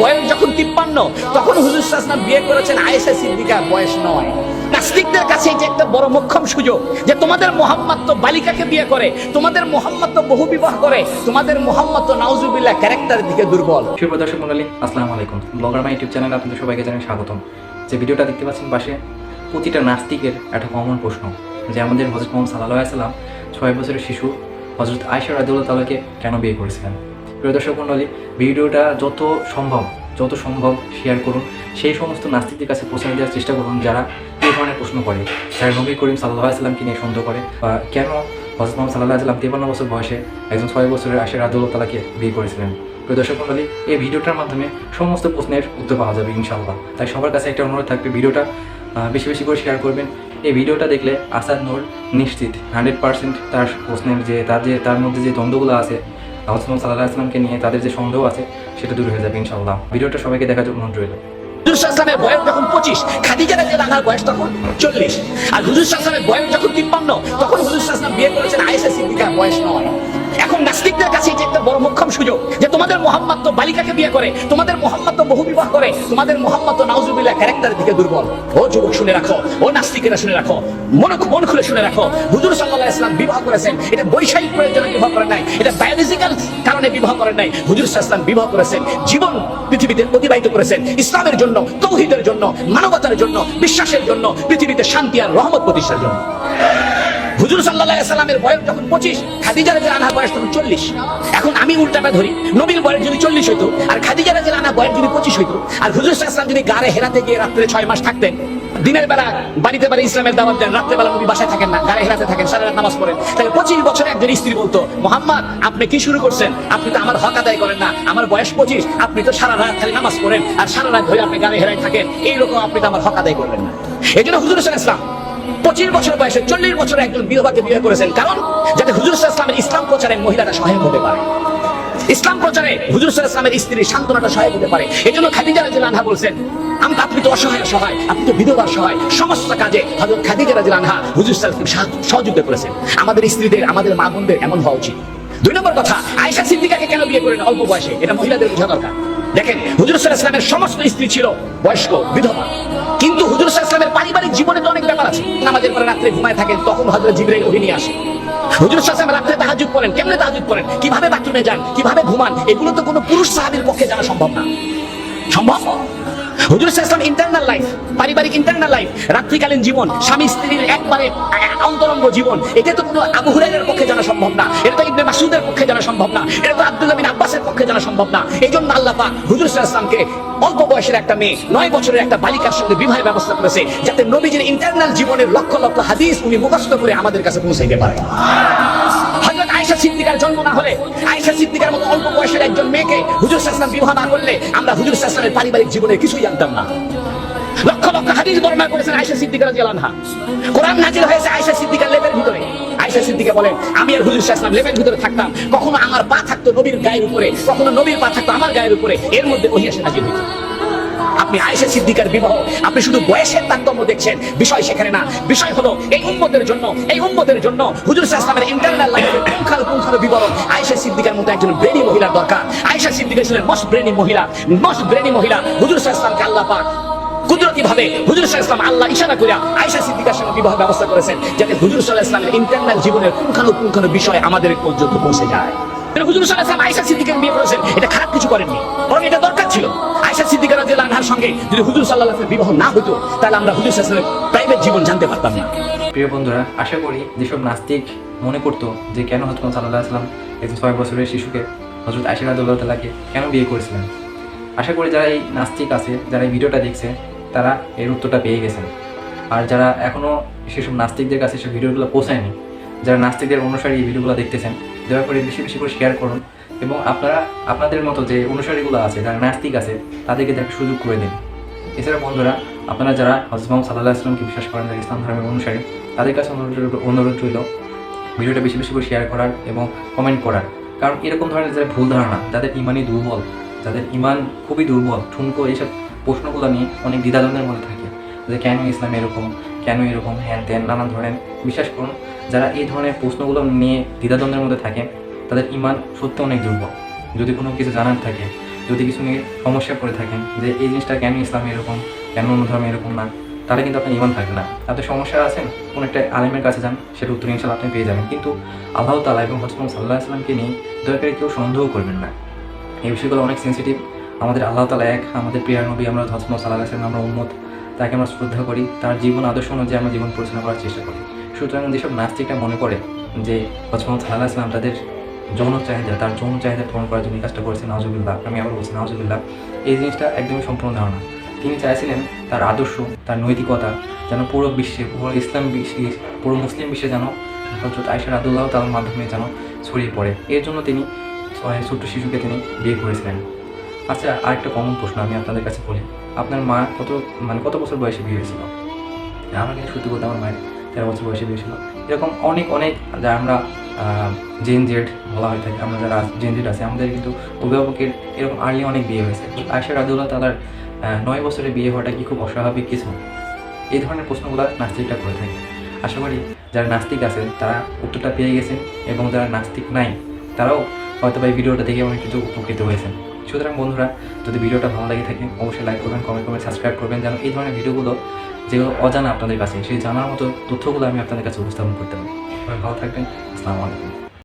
বয়স যখন তিপ্পান্ন, তখন হুজুর সাল্লাম বিয়ে করেছেন আয়েশা সিদ্দিকা, বয়স নয়। নাস্তিকদের কাছে যে একটা বড় মোক্ষম সুযোগ যে তোমাদের মোহাম্মদ তো বালিকাকে বিয়ে করে, তোমাদের মোহাম্মদ তো বহু বিবাহ করে, তোমাদের মোহাম্মদ তো নাউজুবিল্লাহ ক্যারেক্টারের দিকে দুর্বল। শুভ দর্শক মন্ডলী, আসসালামু আলাইকুম। ব্লগার মাই ইউটিউব চ্যানেলে আপনাদের সবাইকে জানাই স্বাগতম। যে ভিডিওটা দেখতে পাচ্ছেন পাশে, প্রতিটা নাস্তিকের একটা কমন প্রশ্ন, যে আমাদের হজরত মোহাম্মদ সাল্লাহ সাল্লাম ছয় বছরের শিশু হজরত আয়সা রাদিউল্লাহ তালাকে কেন বিয়ে করেছিলেন? প্রিয় দর্শক মন্ডলী, ভিডিওটা যত সম্ভব যত সম্ভব শেয়ার করুন। সেই সমস্ত নাস্তিকদের কাছে পৌঁছে দেওয়ার চেষ্টা করুন যারা এই ধরনের প্রশ্ন করে। যারা নবী করিম সাল্লাহ সাল্লামকে নিয়ে সন্দেহ করে, বা কেন হজরত মোহাম্মদ সাল্লাহ সাল্লাম তেপান্ন বছর বয়সে একজন ছয় বছরের রাদিউল্লাহ তালাকে বিয়ে করেছিলেন। প্রিয় দর্শক মন্ডলী, এই ভিডিওটার মাধ্যমে সমস্ত প্রশ্নের উত্তর পাওয়া যাবে ইনশাআল্লাহ। তাই সবার কাছে একটা অনুরোধ থাকবে, ভিডিওটা বেশি বেশি করে শেয়ার করবেন। এই ভিডিওটা দেখলে আসাদ নূর নিশ্চিত হান্ড্রেড পার্সেন্ট তার প্রশ্নের যে, তার যে, তার মধ্যে যে দ্বন্দ্বগুলো আছে হসমান সাল্লাহ আসলামকে নিয়ে তাদের যে সন্দেহ আছে, সেটা দূর হয়ে যাবে ইনশাল্লাহ ভিডিওটা সবাইকে দেখার জন্য অনুরোধ রইল। চল্লিশ। আর বয়স যখন তখন এখন নাস্তিকদের কাছে বড় সুযোগ যে তোমাদের মোহাম্মদ তো বালিকাকে বিয়ে করে, তোমাদের মোহাম্মদ তো বহু বিবাহ করে, তোমাদের মোহাম্মদ তো নাউজুবিল্লাহ ক্যারেক্টারের দিকে দুর্বল। ও যুবক শুনে রাখো, ও নাস্তিকেরা শুনে রাখো, মন মন খুলে শুনে রাখো। হুজুর সাল্লাহ ইসলাম বিবাহ করেছেন, এটা বৈষয়িক প্রয়োজনে বিবাহ করেন নাই, এটা বায়োলজিক্যাল কারণে বিবাহ করেন নাই। হুজুর সাল্লাম বিবাহ করেছেন, জীবন পৃথিবীতে অতিবাহিত করেছেন, ইসলামের জন্য, তৌহিদের জন্য, মানবতার জন্য, বিশ্বাসের জন্য, পৃথিবীতে শান্তি আর রহমত প্রতিষ্ঠার জন্য। হুজুর সাল্লাহ সাল্লামের বয়স যখন পঁচিশ খাদিজা রাজের আনা বয়স তখন চল্লিশ। এখন আমি উল্টাটা ধরি, নবীর বয়স যদি চল্লিশ হইতো, আর খাদিজা রাজের আনা বয়স যদি পঁচিশ হইতো, আর হুজুর সাল্লাম যদি গাড়ে হেরাতে গিয়ে রাত্রে ছয় মাস থাকতেন, দিনের বেলা বাড়িতে বাড়ি ইসলামের দাওয়াত দেন, রাত্রে বেলা নবী বাসায় থাকেন না, গাড়ে হেরাতে থাকেন, সারা নামাজ পড়েন। তাহলে পঁচিশ বছরে একজন স্ত্রী বলতো, মোহাম্মদ, আপনি কি শুরু করছেন? আপনি তো আমার হক আদায় করেন না, আমার বয়স পঁচিশ, আপনি তো সারা রাত খালি নামাজ পড়েন, আর সারা রাত ধরে আপনি গাড়ে হেরাই থাকেন, এইরকম আপনি তো আমার হক আদায় করবেন না। এই জন্য হুজুর ইসলাম পঁচিশ বছর বয়সে চল্লিশ বছরে একজন বিধবাকে বিয়ে করেছেন। কারণ যাতে হুজুর ইসলামের ইসলাম প্রচারে মহিলারা সহায়ক হতে পারে। ইসলাম প্রচারে হুজুর ইসলামের স্ত্রীর সান্ত্বনাটা সহায়ক হতে পারে। এই জন্য খাদিজা রাজিল আনহা বলছেন, আমি আপনি তো অসহায় সহায় আপনি তো বিধবার সহায় সমস্ত কাজে হজরত খাদিজা রাজিল আনহা হুজুর ইসলামকে সহযোগিতা করেছেন। আমাদের স্ত্রীদের, আমাদের মা বোনদের এমন হওয়া উচিত। দুই নম্বর কথা, আয়েশা সিদ্দিকাকে কেন বিয়ে করেন অল্প বয়সে? এটা মহিলাদের বোঝা দরকার। দেখেন, হুজুর ইসলামের সমস্ত স্ত্রী ছিল বয়স্ক, বিধবা। কিন্তু হুজুর ইসলামের পারিবারিক জীবনে তো অনেক ব্যাপার আছে। নামাজের পরে রাত্রে ঘুমায় থাকেন, তখন হজরত জিবরাইল ওহি নিয়ে আসে। হুজুর সাহেব রাত্রে তাহাজুদ করেন। কেমনে তাহাজুদ করেন? কীভাবে বাথরুমে যান? কীভাবে ঘুমান? এগুলো তো কোনো পুরুষ সাহাবীর পক্ষে জানা সম্ভব না। সম্ভব? হুজুর ইসলাম ইন্টারনাল লাইফ পারিবারিক ইন্টারনাল লাইফ রাত্রিকালীন জীবন স্বামী স্ত্রীর একবারে অন্তরঙ্গ জীবন। এটা তো কোনো আবু হুরাইরের পক্ষে জানা সম্ভব না এটা তো ইবনে মাসুদের পক্ষে জানা সম্ভব না এটা তো আব্দুল্লাহ বিন আব্বাসের পক্ষে জানা সম্ভব না। এই জন্য আল্লাহ পাক হুজুর ইসলামকে অল্প বয়সের একটা মেয়ে নয় বছরের একটা বালিকার সঙ্গে বিবাহের ব্যবস্থা করেছে যাতে নবীজির ইন্টারনাল জীবনের লক্ষ লক্ষ হাদিস উনি মুখস্থ করে আমাদের কাছে পৌঁছাইতে পারে। হযরত আয়েশা সিদ্দিকার জন্ম না হলে আয়েশা সিদ্দিকার মতো অল্প বয়সের একজন মেয়েকে হুজুর সাল্লাল্লাহু বিবাহ না করলে আমরা হুজুর পারিবারিক জীবনের কিছুই জানতাম না। লক্ষ লক্ষ হাদিস বর্ণনা করেছেন আয়েশা সিদ্দিকা রাদিয়াল্লাহু আনহা। কোরআন নাজিল হয়েছে আয়েশা সিদ্দিকার লেপের ভিতরে। আয়েশা সিদ্দিকা বলেন, আমি আর হুজুর সাল্লাল্লাহু লেপের ভিতরে থাকতাম। কখনো আমার পা থাকতো নবীর গায়ের উপরে, কখনো নবীর পা থাকতো আমার গায়ের উপরে। এর মধ্যে ওহি এসে নাজিল হইতো আপনি আয়েশা সিদ্দিকার বিবাহ, আপনি শুধু বয়সের তারতম্য দেখছেন, বিষয় সেখানে না। বিষয় হলো, এই উম্মতের জন্য, এই উম্মতের জন্য হুজুর ইসলামের ইন্টারনাল লাইফের পুঙ্খানু পুঙ্খানু বিবরণ আয়েশা সিদ্দিকার মতো একজন ব্রেনি মহিলার দরকার। আয়েশা সিদ্দিকা ছিলেন মোস্ট ব্রেনি মহিলা মোস্ট ব্রেনি মহিলা। হুজুর ইসলামকে আল্লাহ পাক কুদরতি ভাবে হুজুর ইসলাম আল্লাহ ইশারা করে আয়েশা সিদ্দিকার সঙ্গে বিবাহ ব্যবস্থা করেছেন, যাতে হুজুর সাল্লাহ ইসলামের ইন্টারনাল জীবনের পুঙ্খানু পুঙ্খানু বিষয় আমাদের পর্যন্ত পৌঁছে যায়। হুজুর সাল্লাহ ইসলাম সিদ্দিকের বিয়ে করেছেন, এটা খারাপ কিছু করেননি, বরং এটা দরকার ছিল। আয়েশা সিদ্দিকা রাদিয়াল্লাহু আনহার সঙ্গে যদি হুজুর আলাইহি বিবাহ না হতো তাহলে আমরা হুজুর প্রাইভেট জীবন জানতে পারতাম না। প্রিয় বন্ধুরা, আশা করি যেসব নাস্তিক মনে করতো যে কেন হজরত সাল্লাহ আসলাম একজন ছয় বছরের শিশুকে হজরত আশিরাদুল্লাহ তালাকে কেন বিয়ে করেছিলেন? আশা করি যারা এই নাস্তিক আছে, যারা এই ভিডিওটা দেখছে তারা এর উত্তরটা পেয়ে গেছেন। আর যারা এখনও সেসব নাস্তিকদের কাছে সে ভিডিওগুলো পৌঁছায়নি যারা নাস্তিকদের অনুসারী এই ভিডিওগুলো দেখতেছেন, দয়া করে বেশি বেশি করে শেয়ার করুন এবং আপনারা, আপনাদের মতো যে অনুসারীগুলো আছে, যারা নাস্তিক আছে, তাদেরকে দেখার সুযোগ করে দিন। এছাড়া বন্ধুরা, আপনারা যারা মোহাম্মদ সাল্লাহ আসলামকে বিশ্বাস করেন যারা ইসলাম ধর্মের অনুসারী, তাদের কাছে অনুরোধ অনুরোধ রইল ভিডিওটা বেশি বেশি করে শেয়ার করার এবং কমেন্ট করার। কারণ এরকম ধরনের যারা ভুল ধারণা, যাদের ইমানই দুর্বল, যাদের ইমান খুবই দুর্বল, ঠুনকো, এইসব প্রশ্নগুলো নিয়ে অনেক দ্বিধাদ্বন্দ্বের মধ্যে থাকে। যে কেন ইসলাম এরকম? কেন এরকম? হ্যান ত্যান, নানান ধরনের। বিশ্বাস করুন, যারা এই ধরনের প্রশ্নগুলো নিয়ে দ্বিধাদ্বন্দ্বের মধ্যে থাকে, তাদের ইমান সত্যি অনেক দুর্বল। যদি কোনো কিছু জানার থাকে, যদি কিছু নিয়ে সমস্যা করে থাকেন যে এই জিনিসটা কেন ইসলাম এরকম? কেন অন্য ধর্মে এরকম না? তাহলে কিন্তু আপনার ইমান থাকবে না। আপনি সমস্যা আছেন কোনো একটা আলেমের কাছে যান, সেটা উত্তর ইনশাল্লাহ আপনি পেয়ে যাবেন। কিন্তু আল্লাহ তালা এবং হজরত সাল্লাহ আসলামকে নিয়ে দয়া করে কেউ সন্দেহ করবেন না। এই বিষয়গুলো অনেক সেন্সিটিভ আমাদের আল্লাহ তালা এক, আমাদের প্রিয় নবী আমরা হজরত সাল্লাহ আসলাম আমরা উন্মত তাকে আমরা শ্রদ্ধা করি। তার জীবন আদর্শ অনুযায়ী আমরা জীবন পরিচালনা করার চেষ্টা করি। সুতরাং যেসব নাস্তিকটা মনে করে যে হজরত সাল্লাহ আসলাম তাদের যৌন চাহিদা, তার যৌন চাহিদা পূরণ করার জন্য কাজটা করেছেন নাজুবিল্লাহ আমি আবার বলছি নাজুবিল্লাহ এই জিনিসটা একদমই সম্পূর্ণ ধারণা। তিনি চাইছিলেন তার আদর্শ, তার নৈতিকতা যেন পুরো বিশ্বে, পুরো ইসলাম বিশ্বে, পুরো মুসলিম বিশ্বে যেন হজরত আয়সা রাদুল্লাহ তার মাধ্যমে যেন ছড়িয়ে পড়ে। এর জন্য তিনি ছোট্ট শিশুকে তিনি বিয়ে করেছিলেন। আচ্ছা আরেকটা কমন প্রশ্ন আমি আপনাদের কাছে বলি। আপনার মা কত মানে কত বছর বয়সে বিয়ে হয়েছিল? আমার কিন্তু সত্যি বলতে আমার মায়ের তেরো বছর বয়সে বিয়ে ছিল এরকম অনেক অনেক যা আমরা জেন জেড বলা হয়ে থাকে আমরা যারা জেন জেড আছে আমাদের কিন্তু অভিভাবকের এরকম আর্লি অনেক বিয়ে হয়েছে। আয়সা রাদুল্লাহ তালার আহ, নয় বছরে বিয়ে হওয়াটা কি খুব অস্বাভাবিক কিছু? এই ধরনের প্রশ্নগুলো নাস্তিকটা করে থাকে। আশা করি যারা নাস্তিক আছেন তারা উত্তরটা পেয়ে গেছেন এবং যারা নাস্তিক নাই তারাও হয়তো বা এই ভিডিওটা দেখে অনেক কিছু উপকৃত হয়েছেন। সুতরাং বন্ধুরা। যদি ভিডিওটা ভালো লাগে থাকে, অবশ্যই লাইক করবেন কমেন্ট করবেন সাবস্ক্রাইব করবেন, যেন এই ধরনের ভিডিওগুলো যেগুলো অজানা আপনাদের কাছে, সেই জানার মতো তথ্যগুলো আমি আপনাদের কাছে উপস্থাপন করতে পারি। ভালো থাকবেন, আসসালামু আলাইকুম।